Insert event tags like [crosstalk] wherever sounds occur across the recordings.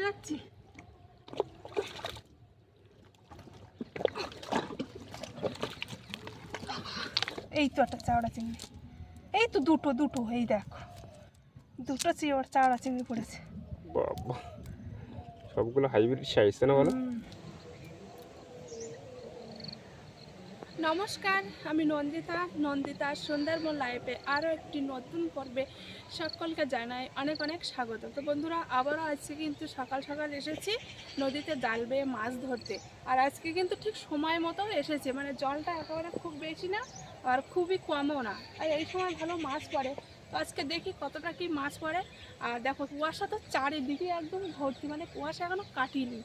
যাচ্ছি এই তো একটা চাওড়া চিংড়ি। এই তো দুটো দুটো এই দেখো। দুটো চিওর চাওড়া চিংড়ি পড়েছে। বাবা সবগুলো হাইব্রিড সাইজ না বলো। নমস্কার আমি নন্দিতা। নন্দিতা সুন্দরবন লাইফে আরও একটি নতুন পর্বে সকলকে জানাই অনেক অনেক স্বাগত। তো বন্ধুরা, আবারও আজকে কিন্তু সকাল সকাল এসেছি নদীতে জাল বেয়ে মাছ ধরতে। আর আজকে কিন্তু ঠিক সময় মতো এসেছে মানে জলটা একেবারে খুব বেশি না আর খুবই কমও না। আর এই সময় ভালো মাছ পড়ে। তো আজকে দেখি কতটা কি মাছ পড়ে। আর দেখো, কুয়াশা তো চারিদিকে একদম ভর্তি মানে কুয়াশা এখনও কাটিনি।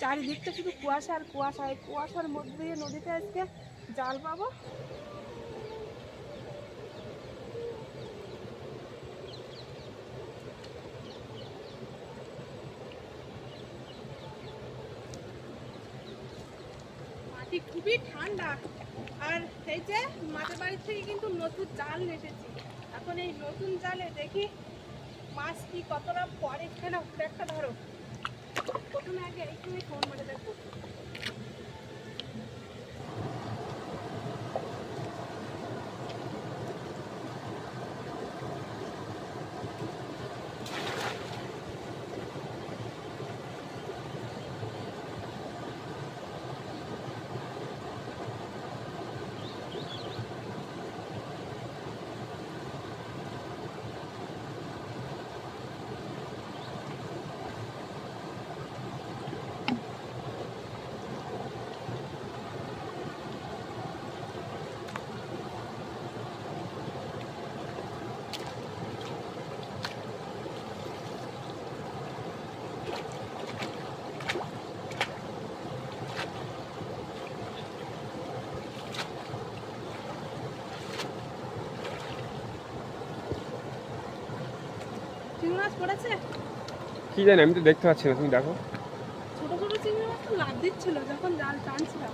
চারিদিকটা শুধু কুয়াশা আর কুয়াশা। এই কুয়াশার মধ্যে দিয়ে নদীতে আজকে জাল পাবো। মাটি খুবই ঠান্ডা। আর এই যে মাঝে বাড়ি থেকে কিন্তু নতুন জাল এসেছি এখন এই নতুন জালে দেখি মাছ কি কতটা পরে। এখানে একটা ধরো প্রথমে আগে এইখানে ফোন মারে দেখো। পড়েছে? কি জানি আমি তো দেখতে পাচ্ছি না তুমি দেখো। ছোট ছোট চিংড়ি মাছ তো লাভ দিচ্ছিল যখন জাল টানছিলাম।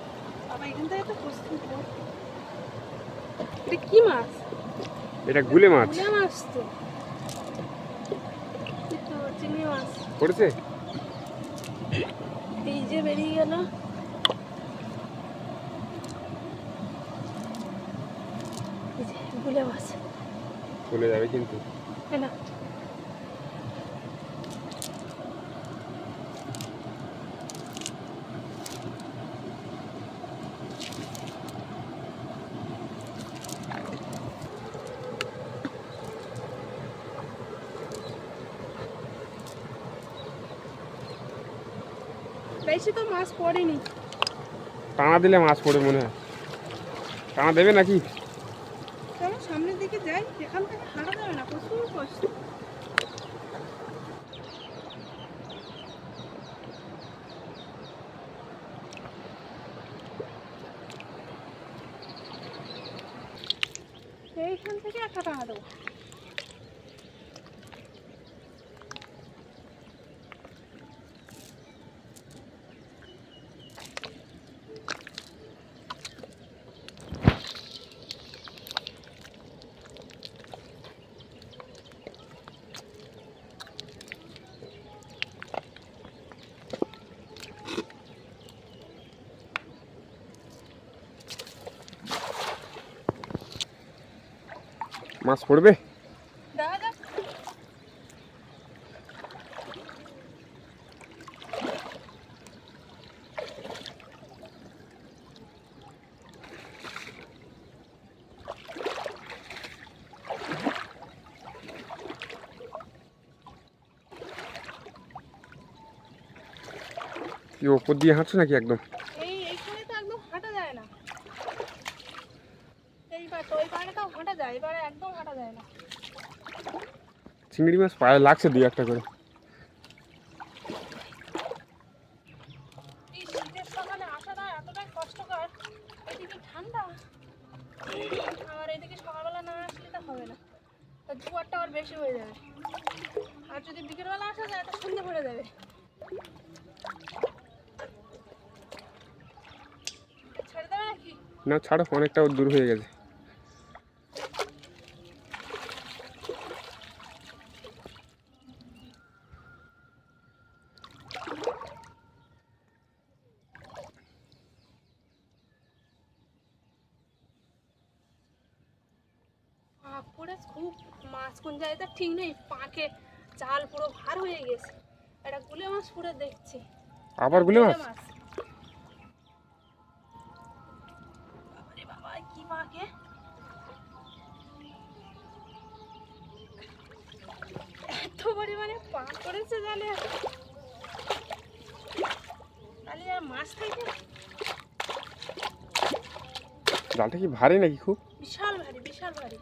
বাবা এখান থেকে তো প্রস্তুত এটা কি মাছ? এটা গুলে মাছ। গুলে মাছ তো। চিংড়ি মাছ। পড়েছে? এই যে বেরিয়ে গেল। গুলে মাছ। চলে যাবে কিন্তু। না বেশি তো মাছ পড়েনি। টানা দিলে মাছ পড়ে মনে হয়। টানা দেবে নাকি? চলো সামনের দিকে যাই এখান থেকে হাঁটা যাবে না প্রচুর কষ্ট এইখান থেকে একটা টাকা দেবো মাছ পড়বে? কি ওপর দিয়ে হাঁটছো নাকি একদম এই এইখানে তো একদম হাঁটা যায় না এইবার তো ওই পাড়ে তাও হাঁটা যায় এবারে একদম হাঁটা যায় না চিংড়ি মাছ পায়ে লাগছে দুই একটা করে। দুয়ারটা আবার বেশি হয়ে যাবে। আর যদি বিকেলবেলা আসা যায় তো সন্ধে পড়ে যাবে। না ছাড়ো অনেকটা দূর হয়ে গেছে পাক পড়ে খুব মাছ কোন তা ঠিক নেই পাকে জাল পুরো ভার হয়ে গেছে। একটা গুলে মাছ পুরো দেখছি। আবার গুলে মাছ? কি এত পরিমাণে পড়েছে জালে তাহলে আর মাছ থাকে? জালটা কি ভারী নাকি খুব? বিশাল ভারী বিশাল ভারী।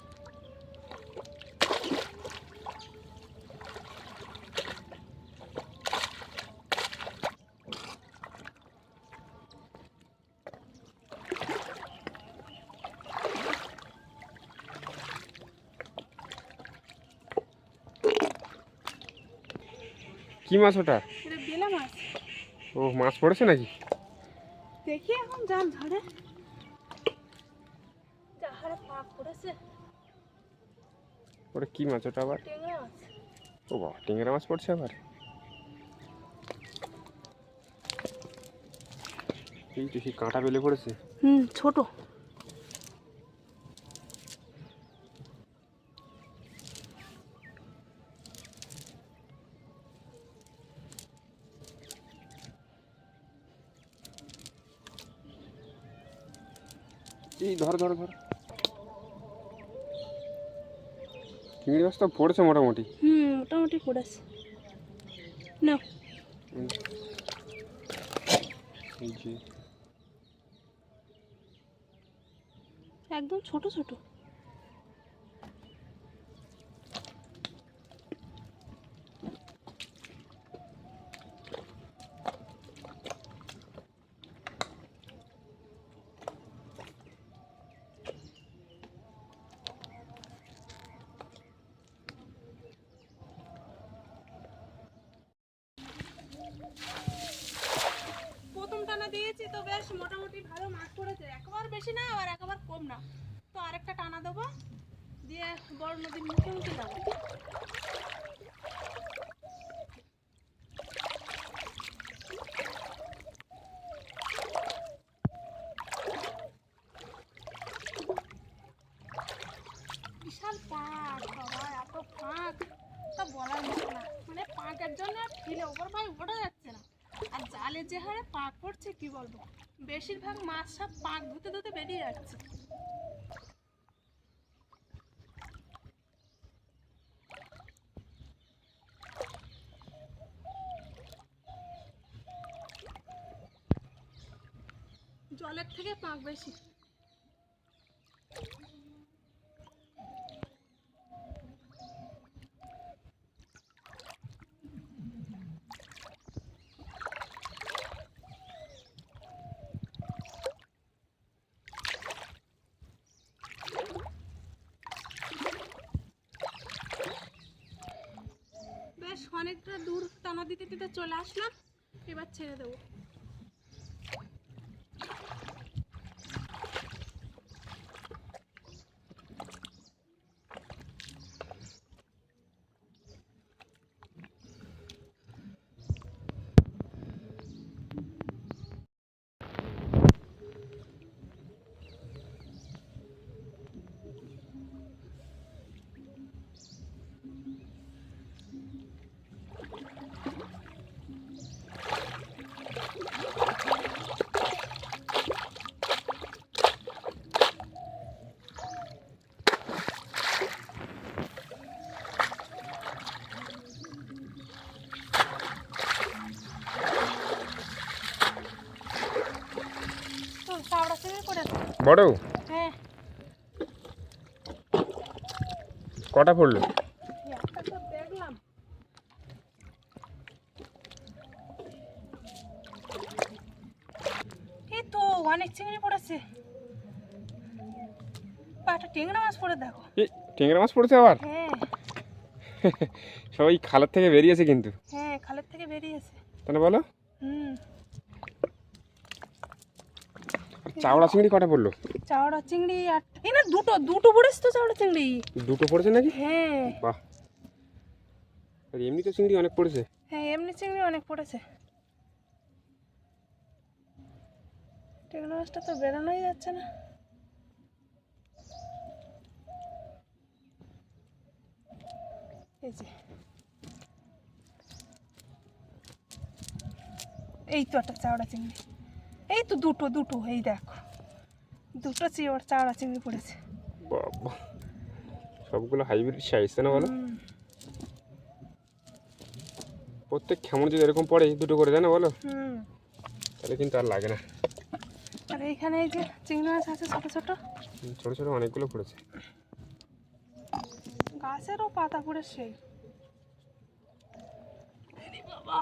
কি মাছ ওটা? ও মাছ পড়েছে নাকি? দেখি এখন জাল ধরে। যাহারে পাক পড়েছে। ওটা কি মাছ ওটা আবার? ও বাবা টেংরা মাছ পড়ছে আবার? এই তো সেই কাঁটা বেলে পড়েছে। হুম ছোট। ধর ধর ধর। চিংড়ি মাছ তো পড়েছে মোটামুটি? হুম মোটামুটি পড়েছে। না একদম ছোট ছোট প্রথম টানা দিয়েছি তো বেশ মোটামুটি ভালো মাছ পড়েছে একবার বেশি না আর একবার কম না তো আরেকটা টানা দেবো দিয়ে বড় নদীর মুখে মুখে যাব। বিশাল পাক, বাবা, এত পাক। তা বলার মতো না। মানে পাকের জন্য ফিলে ওপর ভাই ওঠা যাচ্ছে না। আর জালে যে হারে পাক পড়ছে কি বলব? বেশিরভাগ মাছ সব পাক ধুতে ধুতে বেরিয়ে যাচ্ছে। জলের থেকে পাক বেশি। বেশ, অনেকটা দূর টানা দিতে দিতে চলে আসলাম। এবার ছেড়ে দেবো তো চাওড়া থেকে করেছে বড়? হ্যাঁ। কটা পড়ল? এই তো অনেক চিংড়ি পড়েছে। টেংরা মাছ পড়ে দেখো। টেংরা মাছ পড়েছে আবার? হ্যাঁ। [laughs] সবাই খালের থেকে বেরিয়েছে কিন্তু। হ্যাঁ খালের থেকে বেরিয়েছে। তাহলে বলো হুম আর চাওড়া চিংড়ি কটা পড়ল? চাওড়া চিংড়ি আর এই না দুটো দুটো পড়েছে তো চাওড়া চিংড়ি। দুটো পড়েছে নাকি? হ্যাঁ। বাহ। আর এমনি তো চিংড়ি অনেক পড়েছে। হ্যাঁ এমনি চিংড়ি অনেক পড়েছে। টেংরা মাছটা তো বেরোনোই যাচ্ছে না। এই যে। এই তো একটা চাওড়া চিংড়ি। এই তো দুটো দুটো এই দেখো। দুটো চিওর চাওড়া চিংড়ি পড়েছে। বাবা সবগুলো হাইব্রিড সাইজ না বলো? প্রত্যেক খেমন যদি এরকম পড়ে দুটো করে দেয় না বলো? তাহলে কিন্তু আর লাগে না। আর এইখানে এই যে চিংড়ি মাছ আছে ছোট ছোট? ছোট ছোট অনেকগুলো পড়েছে। গাছেরও পাতা পড়ে সেই। বাবা।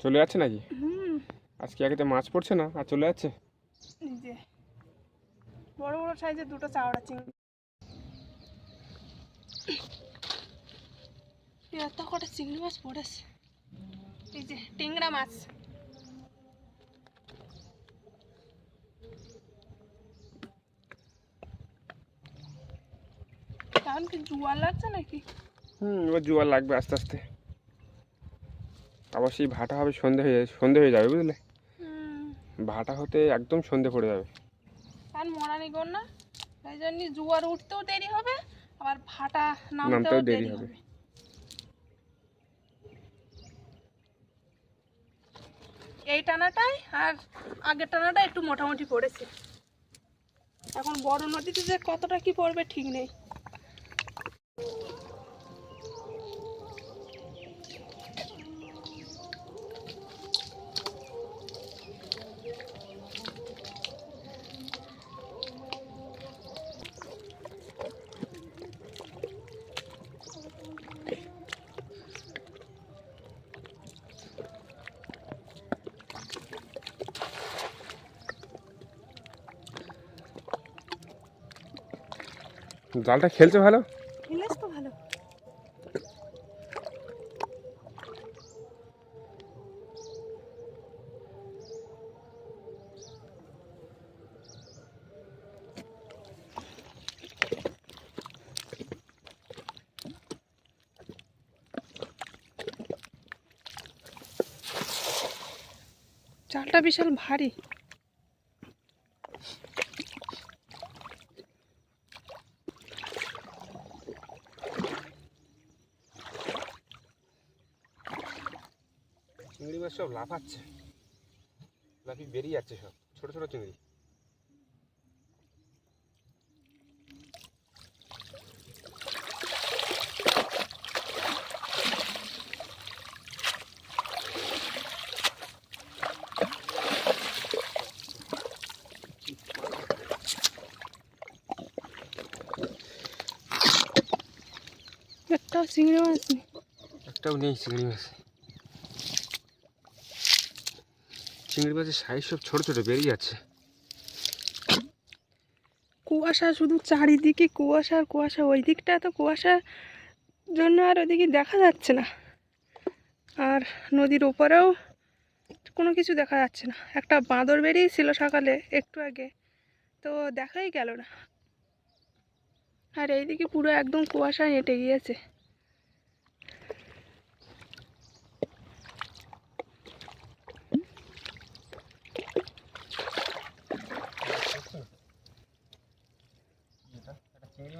চলে যাচ্ছে নাকি? হুম। আজকে আগে তো মাছ পড়ছে না? আর চলে যাচ্ছে? বড় বড় সাইজের দুটো চাওড়া চিংড়ি। এত কটা চিংড়ি মাছ পড়েছে। এই যে টিংড়া মাছ। কারণ কি জোয়ার লাগছে নাকি? হুম এবার জোয়ার লাগবে আস্তে আস্তে। আবার সেই ভাটা হবে সন্ধে হয়ে যাবে সন্ধে হয়ে যাবে বুঝলে? ভাটা হতে একদম সন্ধে পড়ে যাবে। আর মরানি গন না। তাই জন্য জোয়ার উঠতেও দেরি হবে আবার ভাটা নামতেও দেরি। হবে। এই টানাটাই আর আগের টানাটা একটু মোটামুটি পড়েছে। এখন বড় নদীতে যে কতটা কি পড়বে ঠিক নেই। জালটা খেলছে ভালো? ভালো। চালটা বিশাল ভারী। সব লাফাচ্ছে। লাফি বেরিয়ে যাচ্ছে সব ছোট ছোট চিংড়ি। একটা চিংড়ি মাছ একটাও নেই চিংড়ি মাছ। চিংড়ি মাছের সাইজ সব ছোট ছোট বেরিয়ে যাচ্ছে। কুয়াশা শুধু চারিদিকে কুয়াশা আর কুয়াশা, ওই দিকটা তো কুয়াশার জন্য আর ওইদিকে দেখা যাচ্ছে না। আর নদীর ওপরেও কোনো কিছু দেখা যাচ্ছে না। একটা বাঁদর বেরিয়েছিল সকালে একটু আগে, তো দেখাই গেল না। আর এইদিকে পুরো একদম কুয়াশায় হেঁটে গিয়েছে।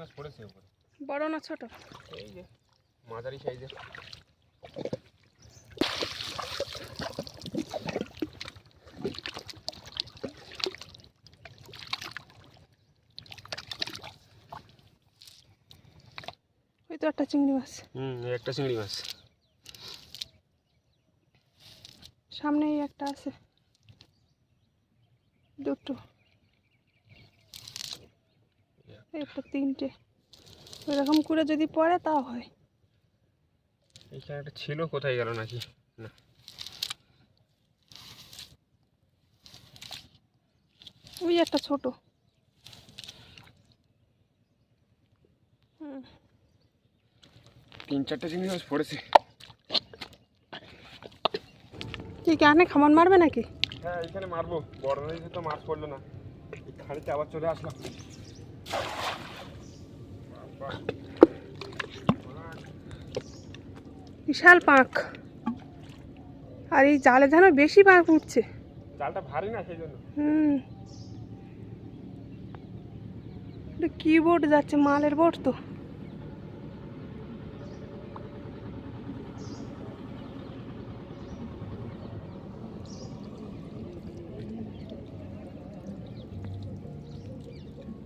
মাছ পড়েছে উপরে। বড় না ছোট? এই যে মাঝারি সাইজের। ওই তো একটা চিংড়ি মাছ। হুম একটা চিংড়ি মাছ। সামনেই একটা আছে। দুটো। একটা তিনটে। এরকম করে যদি পড়ে তাও হয়। এইখানে একটা ছিল কোথায় গেল নাকি? না। ওই একটা ছোট। হুম। তিন চারটে চিংড়ি মাছ পড়েছে। কি গানে খামন মারবে নাকি? হ্যাঁ এখানে মারবো। বড় নদীতে তো মাছ পড়ল না। খাড়িতে আবার চলে আসলাম। বিশাল পাঁক। আর এই জালে যেন বেশি পাঁক উঠছে। জালটা ভারী না সেই জন্য হুম কি বোট যাচ্ছে? মালের বোট তো।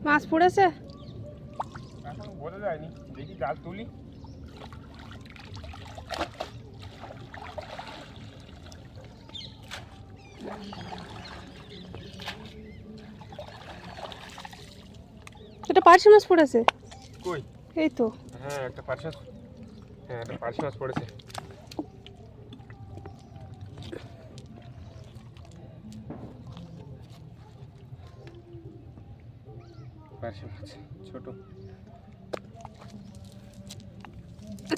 মাছ পড়েছে? বোঝা যায়নি। দেখি জাল তুলি। এটা পার্শে মাছ পড়েছে? কই? এই তো। হ্যাঁ একটা পার্শে মাছ হ্যাঁ একটা পার্শে মাছ পড়েছে। পার্শে মাছ ছোট।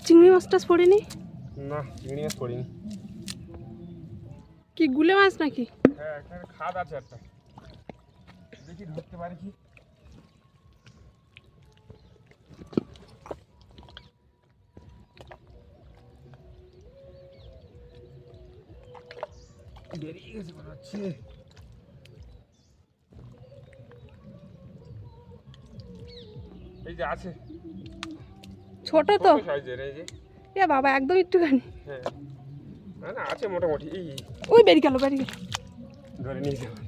চিংড়ি মাছ টাছ পড়েনি? না চিংড়ি মাছ পড়িনি। কি গুলে মাছ নাকি? হ্যাঁ এখানে খাদ আছে একটা। দেখি ধরতে পারি কি? বেরিয়ে গেছে মনে হচ্ছে। এই যে আছে। ছোট তো। সাইজের এই যে? এ বাবা একদম একটুখানি। না না আছে মোটামুটি ওই বেরিয়ে গেল বেরিয়ে গেল। ধরে নিয়ে যাবে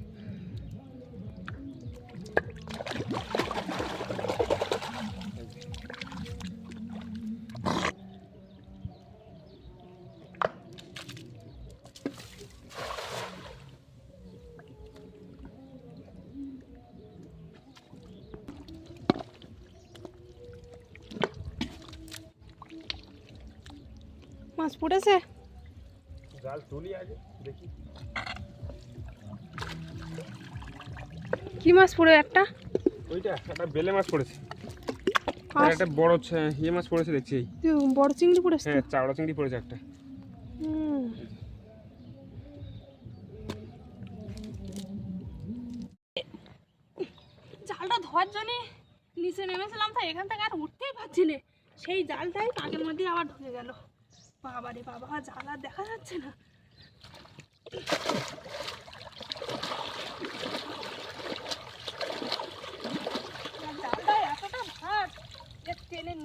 মাছ পড়েছে? জাল তুলি আগে দেখি। কি মাছ পড়ে একটা? ওইটা একটা বেলে মাছ পড়েছে। আর একটা বড় ছে- ইয়ে মাছ পড়েছে দেখছি এই। বড় চিংড়ি পড়েছে হ্যাঁ চাওড়া চিংড়ি পড়েছে একটা। জালটা ধোয়ার জন্য নিচে নেমেছিলাম তো এখান থেকে আর উঠতেই পারছি না। সেই জালটাই পাকের মধ্যে আবার ঢুকে গেল। বাবা রে বাবা জাল আর দেখা যাচ্ছে না আর জালটা এতটা ভার যে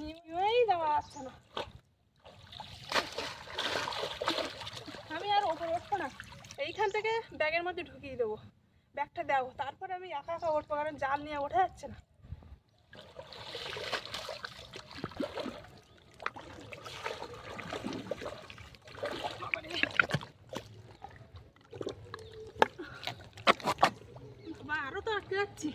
নিয়েই যাওয়া না আমি আর উঠবো না এইখান থেকে ব্যাগের মধ্যে ঢুকিয়ে দেবো। ব্যাগটা দেবো তারপরে আমি একা একা উঠবো, কারণ জাল নিয়ে ওঠা যাচ্ছে না বাবা, আরও তো আটকে যাচ্ছি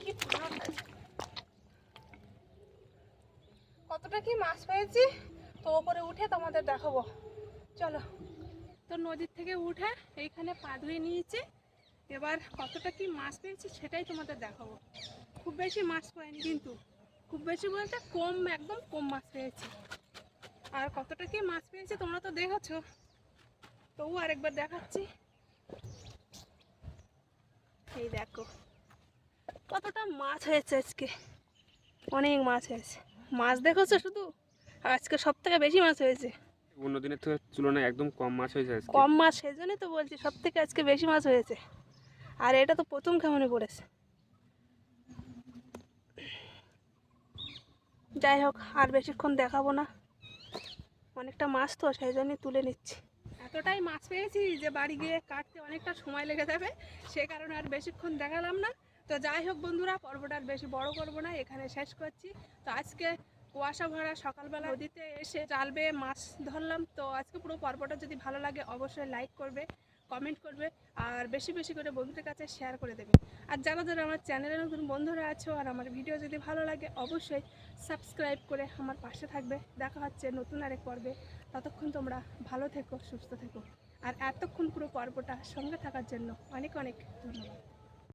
কি ফাঁক। কতটা কি মাছ পেয়েছি তো ওপরে উঠে তোমাদের দেখাবো। চলো। তো নদীর থেকে উঠে এইখানে পা ধুয়ে নিয়েছি। এবার কতটা কি মাছ পেয়েছি সেটাই তোমাদের দেখাবো। খুব বেশি মাছ পাইনি কিন্তু। খুব বেশি বলতে কম, একদম কম মাছ পেয়েছি। আর কতটা কি মাছ পেয়েছি তোমরা তো দেখেছ। তবু আরেকবার দেখাচ্ছি। এই দেখো, কতটা মাছ হয়েছে আজকে। অনেক মাছ হয়েছে। মাছ দেখেছ শুধু? আজকে সব থেকে বেশি মাছ হয়েছে। অন্য দিনের থেকে তুলনায় একদম কম মাছ হয়েছে কম মাছ সেই জন্যই তো বলছি সব থেকে আজকে বেশি মাছ হয়েছে। আর এটা তো প্রথম কেমনে পড়েছে? যাই হোক আর বেশিক্ষণ দেখাবো না। অনেকটা মাছ তো সেই জন্যই তুলে নিচ্ছি। এতটাই মাছ পেয়েছি যে বাড়ি গিয়ে কাটতে অনেকটা সময় লেগে যাবে সে কারণে আর বেশিক্ষণ দেখালাম না। তো যাই হোক বন্ধুরা পর্বটা আর বেশি বড় করব না এখানে শেষ করছি। তো আজকে কুয়াশা ভরা সকালবেলা নদীতে এসে জাল বেয়ে মাছ ধরলাম। তো আজকে পুরো পর্বটা যদি ভালো লাগে অবশ্যই লাইক করবে কমেন্ট করবে, আর বেশি বেশি করে বন্ধুদের কাছে শেয়ার করে দেবে। আর যারা যারা আমার চ্যানেলে নতুন বন্ধুরা আছো আর আমার ভিডিও যদি ভালো লাগে, অবশ্যই সাবস্ক্রাইব করে আমার পাশে থাকবে। দেখা হচ্ছে নতুন আরেক পর্বে। ততক্ষণ তোমরা ভালো থেকো, সুস্থ থেকো। আর এতক্ষণ পুরো পর্বটা সঙ্গে থাকার জন্য অনেক অনেক ধন্যবাদ।